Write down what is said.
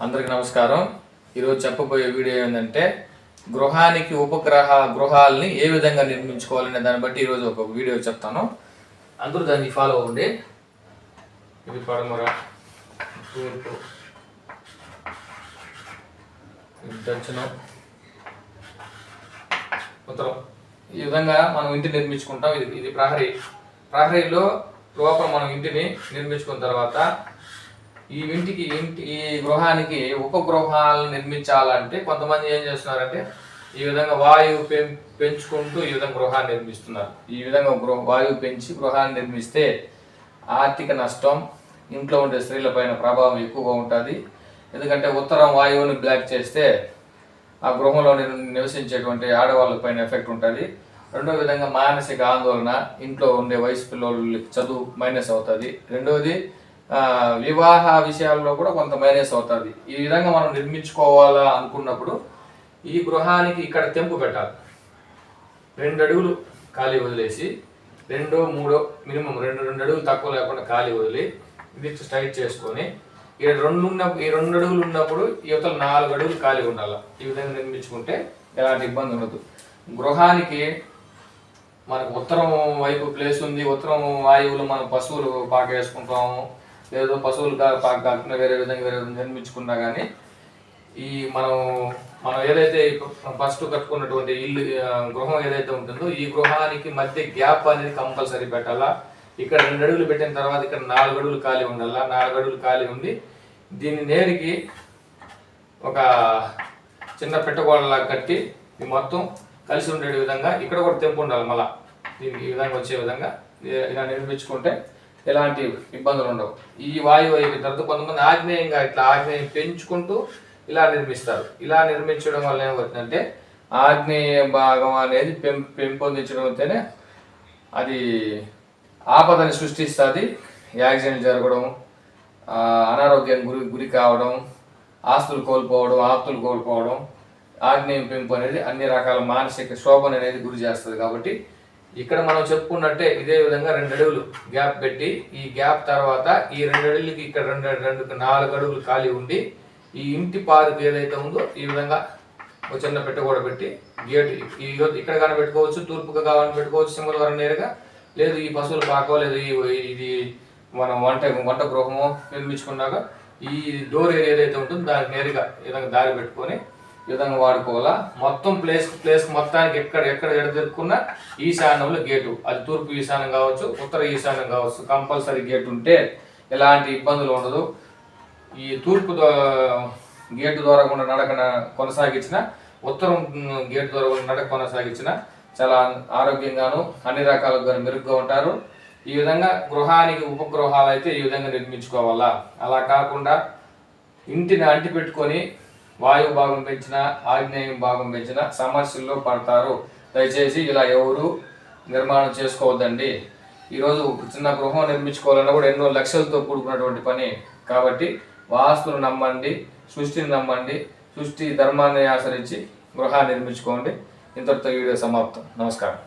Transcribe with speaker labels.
Speaker 1: అందరికి నమస్కారం. ఈరోజు చెప్పబోయే వీడియో ఏంటంటే గృహానికి ఉపగ్రహ గృహాలని ఏ విధంగా నిర్మించుకోవాలనే దాన్ని బట్టి ఈరోజు ఒక వీడియో చెప్తాను. అందరూ దాన్ని ఫాలో అవ్వండి. ఇది పడమర. తూర్పు. దక్షిణం. ఉత్తరం. ఈ విధంగా మనం ఇంటి నిర్మించుకుంటాం. ఇది ఇది ప్రహరీ. ప్రహరీలో లోపల మనం ఇంటిని నిర్మించుకున్న తర్వాత ఈ ఇంటికి ఇంటి ఈ గృహానికి ఉపగృహాలను నిర్మించాలంటే కొంతమంది ఏం చేస్తున్నారంటే ఈ విధంగా వాయువు పెం పెంచుకుంటూ ఈ విధంగా గృహాన్ని నిర్మిస్తున్నారు. ఈ విధంగా గృహ వాయువు పెంచి గృహాన్ని నిర్మిస్తే ఆర్థిక నష్టం ఇంట్లో ఉండే స్త్రీల పైన ప్రభావం ఎక్కువగా ఉంటుంది. ఎందుకంటే ఉత్తరం వాయువుని బ్లాక్ చేస్తే ఆ గృహంలో నివసించేటువంటి ఆడవాళ్ళ పైన ఎఫెక్ట్ ఉంటుంది. రెండో విధంగా మానసిక ఆందోళన ఇంట్లో ఉండే వయసు పిల్లలకి చదువు మైనస్ అవుతుంది. రెండవది వివాహ విషయాల్లో కూడా కొంత మైనస్ అవుతుంది. ఈ విధంగా మనం నిర్మించుకోవాలా అనుకున్నప్పుడు ఈ గృహానికి ఇక్కడ తెంపు పెట్టాలి రెండు అడుగులు ఖాళీ వదిలేసి రెండో మూడో మినిమం రెండు రెండు అడుగులు తక్కువ లేకుండా ఖాళీ వదిలి ఇది స్ట్రైట్ చేసుకొని ఈ రెండు ఉన్న ఈ రెండు అడుగులు ఉన్నప్పుడు యువతల నాలుగు అడుగులు ఖాళీ ఉండాలి? ఈ విధంగా నిర్మించుకుంటే ఎలాంటి ఇబ్బంది ఉండదు. గృహానికి మనకు ఉత్తరం వైపు ప్లేస్ ఉంది. ఉత్తరం వాయువులు మనం పశువులు పాక ఏదో పశువులు పాక కాకుండా వేరే విధంగా వేరే విధంగా నిర్మించుకున్నా కానీ ఈ మనం మనం ఏదైతే ఫస్ట్ కట్టుకున్నటువంటి ఇల్లు గృహం ఏదైతే ఉంటుందో ఈ గృహానికి మధ్య గ్యాప్ అనేది కంపల్సరీ పెట్టాలా? ఇక్కడ రెండు అడుగులు పెట్టిన తర్వాత ఇక్కడ నాలుగు అడుగులు ఖాళీ ఉండాలా? నాలుగు అడుగులు ఖాళీ ఉండి దీన్ని నేరికి ఒక చిన్న పెట్టగోడలాగా కట్టి ఇది మొత్తం కలిసి ఉండే విధంగా ఇక్కడ కూడా తెంపు ఉండాలి మళ్ళా. దీనికి ఈ విధంగా వచ్చే విధంగా ఇలా నిర్మించుకుంటే ఎలాంటి ఇబ్బందులు ఉండవు. ఈ వాయువు అయిపోయిన తర్వాత కొంతమంది ఆగ్నేయంగా ఇట్లా ఆగ్నేయం పెంచుకుంటూ ఇలా నిర్మిస్తారు. ఇలా నిర్మించడం వల్ల ఏమవుతుందంటే ఆగ్నేయ భాగం అనేది పెం పెంపొందించడం అది ఆపదని సృష్టిస్తుంది. యాక్సిడెంట్ జరగడం అనారోగ్యం గురి గురి కావడం ఆస్తులు కోల్పోవడం ఆప్తులు కోల్పోవడం ఆగ్నేయం పెంపు అనేది అన్ని రకాల మానసిక శోభన అనేది గురి చేస్తుంది కాబట్టి ఇక్కడ మనం చెప్పుకున్నట్టే ఇదే విధంగా రెండు అడుగులు గ్యాప్ పెట్టి ఈ గ్యాప్ తర్వాత ఈ రెండు అడుగులకి ఇక్కడ రెండు రెండు నాలుగు అడుగులు ఖాళీ ఉండి ఈ ఇంటి పాదుకు ఏదైతే ఉందో ఈ విధంగా ఒక చిన్న పెట్టగూడ కూడా పెట్టి గేట్ ఈ ఇక్కడ కానీ పెట్టుకోవచ్చు తూర్పుగా కావాలని పెట్టుకోవచ్చు సింగళవరం నేరుగా. లేదు ఈ పశువుల పాకో లేదు ఇది మనం వంట వంట గృహము నిర్మించుకున్నాక ఈ డోర్ ఏరియా ఏదైతే ఉంటుందో దానికి నేరుగా ఈ విధంగా దారి పెట్టుకొని ఈ విధంగా వాడుకోవాలా? మొత్తం ప్లేస్ ప్లేస్ మొత్తానికి ఎక్కడ ఎక్కడ ఎడదెరుకున్నా ఈశాన్యంలో గేటు అది తూర్పు ఈశాన్యం కావచ్చు ఉత్తర ఈశాన్యం కావచ్చు. కంపల్సరీ గేట్ ఉంటే ఎలాంటి ఇబ్బందులు ఉండదు. ఈ తూర్పు గేటు ద్వారా కూడా నడక కొనసాగించిన ఉత్తరం గేటు ద్వారా కూడా నడక కొనసాగించిన చాలా ఆరోగ్యంగాను అన్ని రకాలుగా మెరుగ్గా ఉంటారు. ఈ విధంగా గృహానికి ఉపగృహాలు అయితే ఈ విధంగా నిర్మించుకోవాలా? అలా కాకుండా ఇంటిని అంటి పెట్టుకొని వాయు భాగం పెంచిన ఆగ్నేయం భాగం పెంచిన సమస్యల్లో పడతారు. దయచేసి ఇలా ఎవరు నిర్మాణం చేసుకోవద్దండి. ఈరోజు చిన్న గృహం నిర్మించుకోవాలన్నా కూడా ఎన్నో లక్షలతో కూడుకున్నటువంటి పని. కాబట్టి వాస్తును నమ్మండి సృష్టిని నమ్మండి సృష్టి ధర్మాన్ని ఆచరించి గృహాన్ని నిర్మించుకోండి. ఇంతటితో వీడియో సమాప్తం. నమస్కారం.